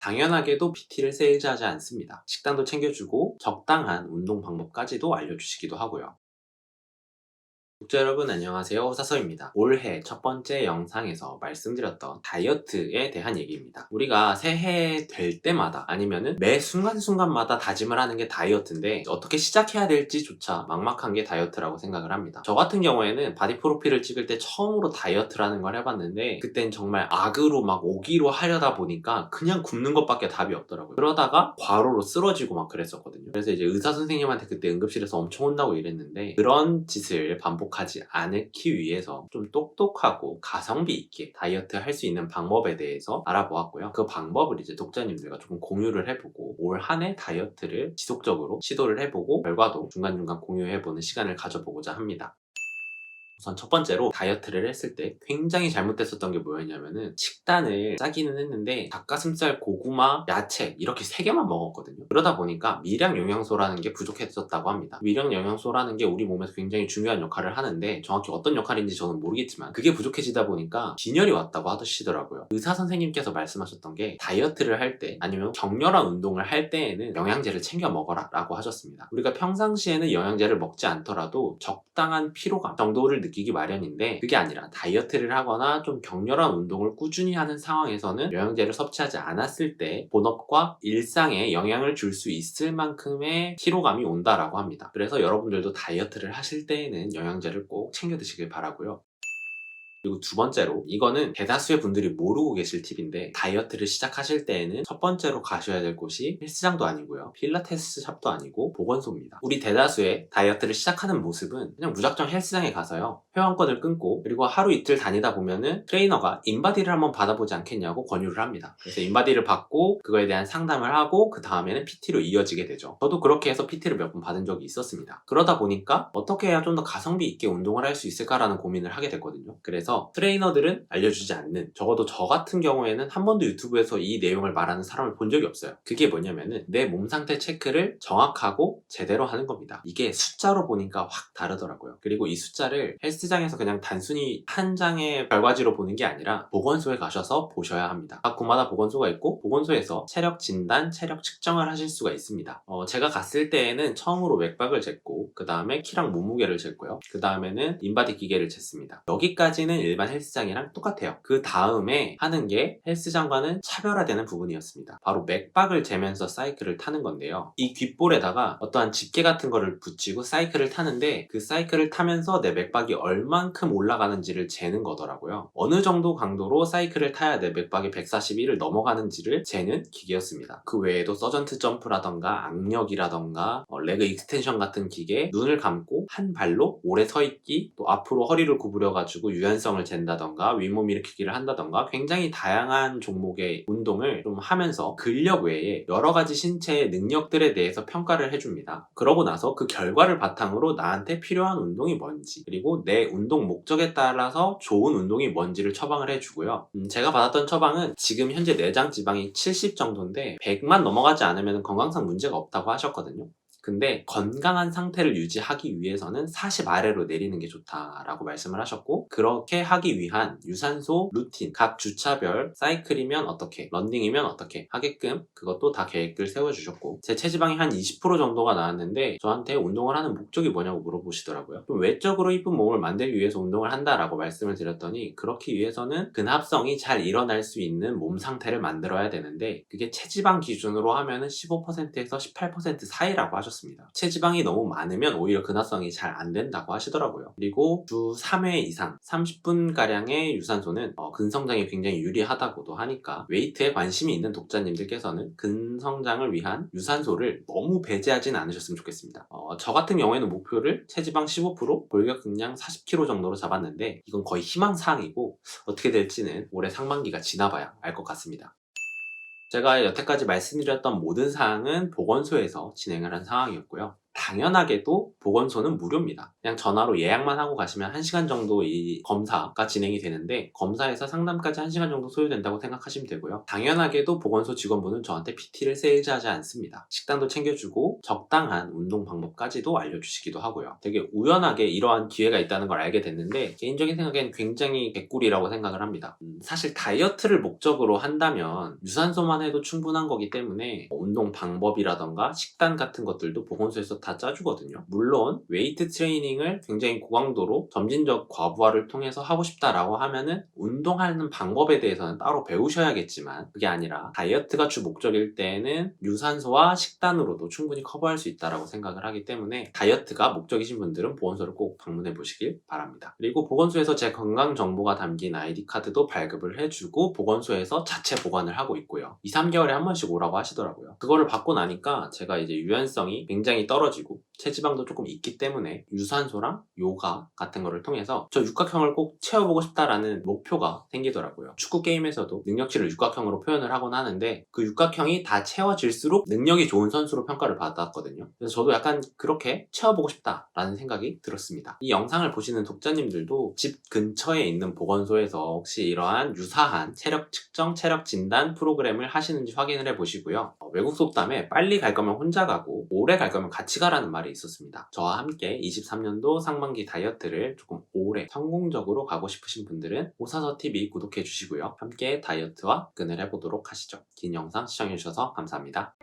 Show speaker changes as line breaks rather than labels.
당연하게도 PT를 세일즈하지 않습니다. 식단도 챙겨주고 적당한 운동 방법까지도 알려주시기도 하고요. 구독자 여러분 안녕하세요. 호사서입니다. 올해 첫 번째 영상에서 말씀드렸던 다이어트에 대한 얘기입니다. 우리가 새해 될 때마다 아니면은 매 순간순간마다 다짐을 하는 게 다이어트인데 어떻게 시작해야 될지조차 막막한 게 다이어트라고 생각을 합니다. 저 같은 경우에는 바디 프로필을 찍을 때 처음으로 다이어트라는 걸 해봤는데 그땐 정말 악으로 막 오기로 하려다 보니까 그냥 굶는 것밖에 답이 없더라고요. 그러다가 과로로 쓰러지고 막 그랬었거든요. 그래서 이제 의사 선생님한테 그때 응급실에서 엄청 혼나고 이랬는데 그런 짓을 반복 하지 않기 위해서 좀 똑똑하고 가성비 있게 다이어트 할 수 있는 방법에 대해서 알아보았고요. 그 방법을 이제 독자님들과 조금 공유를 해보고 올 한 해 다이어트를 지속적으로 시도를 해보고 결과도 중간중간 공유해보는 시간을 가져보고자 합니다. 우선 첫 번째로 다이어트를 했을 때 굉장히 잘못됐었던 게 뭐였냐면은 식단을 짜기는 했는데 닭가슴살, 고구마, 야채 이렇게 세 개만 먹었거든요. 그러다 보니까 미량 영양소라는 게 부족했었다고 합니다. 미량 영양소라는 게 우리 몸에서 굉장히 중요한 역할을 하는데 정확히 어떤 역할인지 저는 모르겠지만 그게 부족해지다 보니까 빈혈이 왔다고 하시더라고요. 의사 선생님께서 말씀하셨던 게 다이어트를 할 때 아니면 격렬한 운동을 할 때에는 영양제를 챙겨 먹어라 라고 하셨습니다. 우리가 평상시에는 영양제를 먹지 않더라도 적당한 피로감 정도를 느끼 기 마련인데 그게 아니라 다이어트를 하거나 좀 격렬한 운동을 꾸준히 하는 상황에서는 영양제를 섭취하지 않았을 때 본업과 일상에 영향을 줄 수 있을 만큼의 피로감이 온다라고 합니다. 그래서 여러분들도 다이어트를 하실 때에는 영양제를 꼭 챙겨 드시길 바라고요. 그리고 두 번째로 이거는 대다수의 분들이 모르고 계실 팁인데 다이어트를 시작하실 때에는 첫 번째로 가셔야 될 곳이 헬스장도 아니고요. 필라테스 샵도 아니고 보건소입니다. 우리 대다수의 다이어트를 시작하는 모습은 그냥 무작정 헬스장에 가서요 회원권을 끊고 그리고 하루 이틀 다니다 보면은 트레이너가 인바디를 한번 받아보지 않겠냐고 권유를 합니다. 그래서 인바디를 받고 그거에 대한 상담을 하고 그 다음에는 PT로 이어지게 되죠. 저도 그렇게 해서 PT를 몇 번 받은 적이 있었습니다. 그러다 보니까 어떻게 해야 좀 더 가성비 있게 운동을 할 수 있을까라는 고민을 하게 됐거든요. 그래서 트레이너들은 알려주지 않는 적어도 저 같은 경우에는 한 번도 유튜브에서 이 내용을 말하는 사람을 본 적이 없어요. 그게 뭐냐면은 내 몸 상태 체크를 정확하고 제대로 하는 겁니다. 이게 숫자로 보니까 확 다르더라고요. 그리고 이 숫자를 헬스 장에서 그냥 단순히 한 장의 결과지로 보는 게 아니라 보건소에 가셔서 보셔야 합니다 각 군마다 보건소가 있고 보건소에서 체력 진단, 체력 측정을 하실 수가 있습니다 어, 제가 갔을 때에는 처음으로 맥박을 쟀고 그 다음에 키랑 몸무게를 쟀고요 그 다음에는 인바디 기계를 쟀습니다 여기까지는 일반 헬스장이랑 똑같아요. 그 다음에 하는 게 헬스장과는 차별화되는 부분이었습니다. 바로 맥박을 재면서 사이클을 타는 건데요. 이 귓볼에다가 어떠한 집게 같은 거를 붙이고 사이클을 타는데 그 사이클을 타면서 내 맥박이 얼 만큼 올라가는지를 재는 거더라고요. 어느 정도 강도로 사이클을 타야 내 맥박이 141을 넘어가는지를 재는 기계였습니다. 그 외에도 서전트 점프라던가 악력이라던가 어, 레그 익스텐션 같은 기계 눈을 감고 한 발로 오래 서 있기 또 앞으로 허리를 구부려가지고 유연성을 잰다던가 윗몸 일으키기를 한다던가 굉장히 다양한 종목의 운동을 좀 하면서 근력 외에 여러 가지 신체의 능력들에 대해서 평가를 해줍니다. 그러고 나서 그 결과를 바탕으로 나한테 필요한 운동이 뭔지 그리고 내 운동 목적에 따라서 좋은 운동이 뭔지를 처방을 해주고요. 음, 제가 받았던 처방은 지금 현재 내장 지방이 70 정도인데 100만 넘어가지 않으면 건강상 문제가 없다고 하셨거든요. 근데 건강한 상태를 유지하기 위해서는 40 아래로 내리는 게 좋다라고 말씀을 하셨고 그렇게 하기 위한 유산소 루틴 각 주차별 사이클이면 어떻게 런닝이면 어떻게 하게끔 그것도 다 계획을 세워주셨고 제 체지방이 한 20% 정도가 나왔는데 저한테 운동을 하는 목적이 뭐냐고 물어보시더라고요. 좀 외적으로 이쁜 몸을 만들기 위해서 운동을 한다라고 말씀을 드렸더니 그렇기 위해서는 근합성이 잘 일어날 수 있는 몸 상태를 만들어야 되는데 그게 체지방 기준으로 하면은 15%에서 18% 사이라고 하셨어요 하셨습니다. 체지방이 너무 많으면 오히려 근화성이 잘 안 된다고 하시더라고요. 그리고 주 3회 이상 30분가량의 유산소는 어, 근성장에 굉장히 유리하다고도 하니까 웨이트에 관심이 있는 독자님들께서는 근성장을 위한 유산소를 너무 배제하진 않으셨으면 좋겠습니다. 어, 저 같은 경우에는 목표를 체지방 15% 골격 근량 40kg 정도로 잡았는데 이건 거의 희망사항이고 어떻게 될지는 올해 상반기가 지나봐야 알 것 같습니다. 제가 여태까지 말씀드렸던 모든 사항은 보건소에서 진행을 한 상황이었고요. 당연하게도 보건소는 무료입니다. 그냥 전화로 예약만 하고 가시면 1시간 정도 이 검사가 진행이 되는데 검사에서 상담까지 1시간 정도 소요된다고 생각하시면 되고요. 당연하게도 보건소 직원분은 저한테 PT를 세일즈하지 않습니다. 식단도 챙겨주고 적당한 운동 방법까지도 알려주시기도 하고요. 되게 우연하게 이러한 기회가 있다는 걸 알게 됐는데 개인적인 생각엔 굉장히 개꿀이라고 생각을 합니다. 음, 사실 다이어트를 목적으로 한다면 유산소만 해도 충분한 거기 때문에 운동 방법이라던가 식단 같은 것들도 보건소에서 다 짜주거든요. 물론 웨이트 트레이닝을 굉장히 고강도로 점진적 과부하를 통해서 하고 싶다라고 하면은 운동하는 방법에 대해서는 따로 배우셔야겠지만 그게 아니라 다이어트가 주 목적일 때에는 유산소와 식단으로도 충분히 커버할 수 있다라고 생각을 하기 때문에 다이어트가 목적이신 분들은 보건소를 꼭 방문해 보시길 바랍니다. 그리고 보건소에서 제 건강 정보가 담긴 아이디 카드도 발급을 해주고 보건소에서 자체 보관을 하고 있고요. 2, 3개월에 한 번씩 오라고 하시더라고요. 그거를 받고 나니까 제가 이제 유연성이 굉장히 떨어 지고 체지방도 조금 있기 때문에 유산소랑 요가 같은 거를 통해서 저 육각형을 꼭 채워보고 싶다라는 목표가 생기더라고요. 축구 게임에서도 능력치를 육각형으로 표현을 하곤 하는데 그 육각형이 다 채워질수록 능력이 좋은 선수로 평가를 받았거든요. 그래서 저도 약간 그렇게 채워보고 싶다라는 생각이 들었습니다. 이 영상을 보시는 독자님들도 집 근처에 있는 보건소에서 혹시 이러한 유사한 체력 측정, 체력 진단 프로그램을 하시는지 확인을 해 보시고요. 어, 외국 속담에 빨리 갈 거면 혼자 가고 오래 갈 거면 같이 가라는 말이 있었습니다. 저와 함께 23년도 상반기 다이어트를 조금 오래 성공적으로 가고 싶으신 분들은 오사서 TV 구독해 주시고요. 함께 다이어트와 끈을 해보도록 하시죠. 긴 영상 시청해 주셔서 감사합니다.